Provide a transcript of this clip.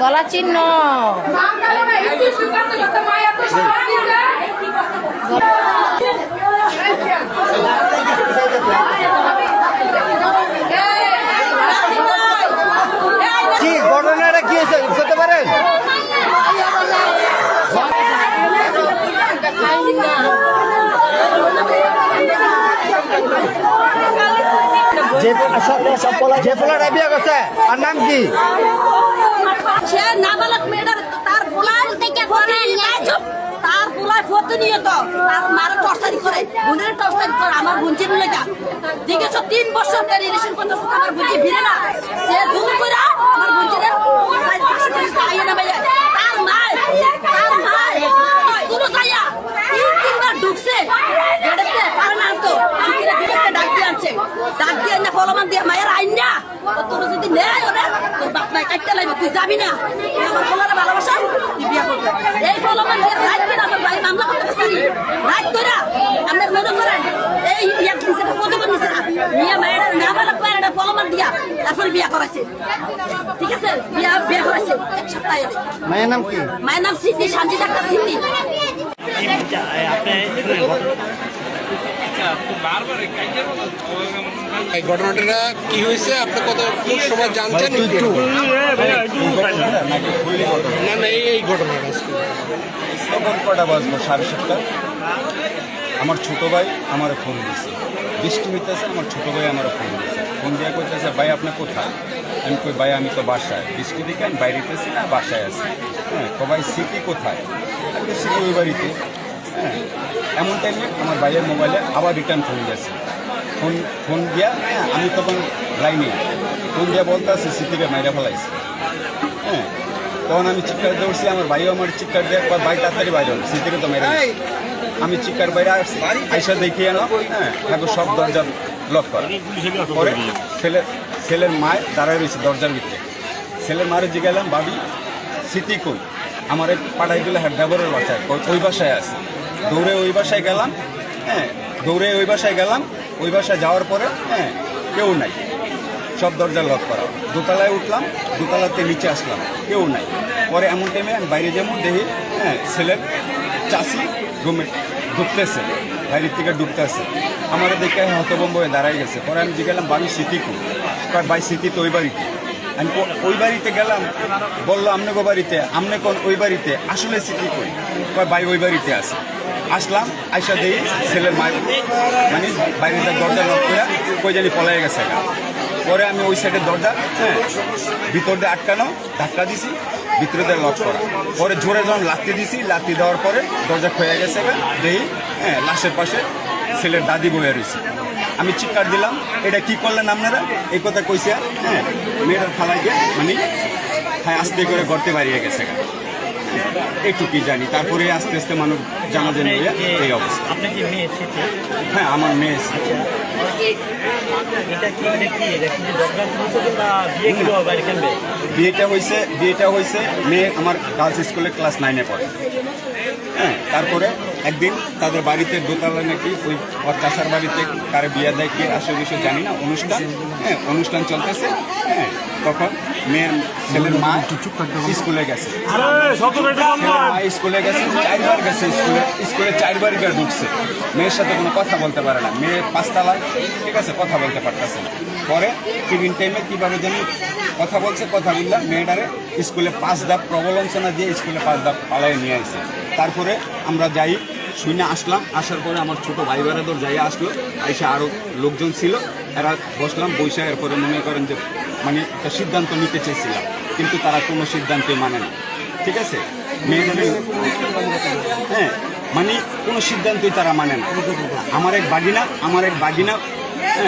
গলা চিহ্ন কি ঘটনাটা কি হয়েছে করতে পারেন যে যে পোলাটা বিয়ে করছে। আর নাম কি? সে নাবালক মেয়েটার তার ফুলার থেকে তার ফুলার ফটো নিয়ে তো তার মারা টর্চারি করে বোনের টর্চারি করে আমার বোন চিনি লেগা ঠিক আছে তিন বছর রিলেশন করতেছে আমার বোনকে ভিড়ে না সে জুম করে আমার বোন চিনে আইয়ে না ভাইয়া তার মায় তার মায় স্কুলে যাইয়া তিন তিনবার ঢুকছে গেড়েতে পারে না তো সুতিরে গেড়েতে ডাক দিয়ে আনছে ডাক দিয়ে না ফলমান দিয়ে মায়ের আইন না তো তোর যদি নেয় ওরে। তোর বাপ মায় কাটতে লাগবে তুই যাবি না। তুই আমার ফলারে ভালোবাসা তুই বিয়ে করবি। এই ফলমান রাত দিন আমার ভাই মামলা করতে পারি। রাত করে আমরা মনে করেন এই বিয়ে দিছে না বিয়ে মায়ের না ফলমান দিয়া তারপরে বিয়ে করাইছে। ঠিক আছে? বিয়ে বিয়ে করাইছে। এক সপ্তাহ মায়ের নাম কি? মায়ের নাম স্মৃতি শান্তি ডাক্তার স্মৃতি। এই ঘটনাটা কি হয়েছে? আপনি কত সময় জানছেন না না এই ঘটনাটা তখন কটা বাজবো সাড়ে সাতটা। আমার ছোট ভাই আমার ফোন দিয়েছে বৃষ্টি হইতেছে আমার ছোট ভাই আমার ফোন দিয়েছে ফোন দিয়ে কইতেছে ভাই আপনি কোথায়? আমি কই ভাই আমি তো বাসায়। বৃষ্টি দিকে আমি বাইরেতেছি না বাসায় আছি। হ্যাঁ তো ভাই সিটি কোথায়? আমি সিটি ওই বাড়িতে। হ্যাঁ এমন টাইমে আমার ভাইয়ের মোবাইলে আবার রিটার্ন ফোন গেছে। ফোন ফোন দিয়া হ্যাঁ আমি তখন লাইনে ফোন দিয়া বলতে আছি সিটিকে মাইরা ফেলাইছে। হ্যাঁ তখন আমি চিৎকার দৌড়ছি আমার ভাইও আমার চিৎকার দিয়ে একবার ভাই তাড়াতাড়ি বাইরে হল, সিদ্দিকে তো গেছে। আমি চিৎকার বাইরে আসছি, আইসা দেখি এনো হ্যাঁ ঠাকুর সব দরজা লক করা। পরে ছেলে, ছেলের মায়ের দাঁড়ায় রয়েছে দরজার ভিতরে। ছেলের মারে জিগাইলাম, ভাবি স্মৃতি কই? আমার পাঠাই দিলে হ্যাঁ ড্রাইভারের বাসায় ওই বাসায় আছে। দৌড়ে ওই বাসায় গেলাম হ্যাঁ দৌড়ে ওই বাসায় গেলাম, ওই বাসায় যাওয়ার পরে হ্যাঁ কেউ নাই। সব দরজা লক করা। দোতলায় উঠলাম, দোতলাতে নিচে আসলাম, কেউ নাই। পরে এমন টাইমে আমি বাইরে যেমন দেখি হ্যাঁ ছেলের চাষি রুমে ঢুকতেছে, বাইরের থেকে ঢুকতেছে। আমার দেখে হতবম্ব হয়ে দাঁড়াই গেছে। পরে আমি জিজ্ঞালাম বাড়ি স্মৃতি কু ভাই স্মৃতি তো ওই বাড়িতে। আমি ওই বাড়িতে গেলাম, বলল, আমনে গো বাড়িতে, আমনে কোন ওই বাড়িতে? আসলে স্মৃতি কই? ভাই, ওই বাড়িতে আছে। আসলাম, আইসা দেই, ছেলের মায়ের মানে বাইরে দরজা লক করে কই জানি পলাই গেছে। পরে আমি ওই সাইডের দরজা হ্যাঁ ভিতর দিয়ে আটকানো, ধাক্কা দিছি, ভিতরে দিয়ে লক করা। পরে জোরে যখন লাত্তি দিছি লাত্তি দেওয়ার পরে দরজা খয়ে গেছে দেই হ্যাঁ লাশের পাশে ছেলের দাদি বয়ে রয়েছে আমি চিৎকার দিলাম এটা কি করলেন আপনারা? এই কথা কইছে হ্যাঁ মেয়েটার ফালাইকে মানে হ্যাঁ আস্তে করে গড়তে বাড়িয়ে গেছে। একটু কি জানি তারপরে আস্তে আস্তে মানুষ জানা জানি এই অবস্থা। আপনি কি মেয়ে হ্যাঁ আমার মেয়ে। বিয়েটা হয়েছে বিয়েটা হয়েছে মেয়ে আমার গার্লস স্কুলে ক্লাস নাইনে পড়ে। হ্যাঁ তারপরে একদিন তাদের বাড়িতে দোতলা নাকি ওই ওর চাষার বাড়িতে কারে বিয়ে দেয় কি আসে বিষয় জানি না, অনুষ্ঠান হ্যাঁ অনুষ্ঠান চলতেছে হ্যাঁ তখন মেয়ের, ছেলের মা স্কুলে গেছে। স্কুলে গেছে, চারবার গেছে স্কুলে স্কুলে চারবার গিয়ে ঢুকছে। মেয়ের সাথে কোনো কথা বলতে পারে না। মেয়ে পাঁচতলায় ঠিক আছে, কথা বলতে পারতেছে পরে টিফিন টাইমে কীভাবে যেন কথা বলছে, কথা বললাম মেয়েটারে স্কুলে পাঁচ ধাপ প্রবলঞ্চনা দিয়ে স্কুলে পাঁচ ধাপ পালায় নিয়ে আসছে তারপরে আমরা যাই শুনে আসলাম, আসার পরে আমার ছোট ভাই বেড়াদর যাই আসলো, আইসা আরও লোকজন ছিল, এরা বসলাম বৈশা এরপরে মনে করেন যে মানে একটা সিদ্ধান্ত নিতে চেয়েছিলাম, কিন্তু তারা কোনো সিদ্ধান্তই মানে না। ঠিক আছে? মেয়েদের হ্যাঁ মানে কোনো সিদ্ধান্তই তারা মানে না। আমার এক বাগিনা আমার এক বাগিনা হ্যাঁ।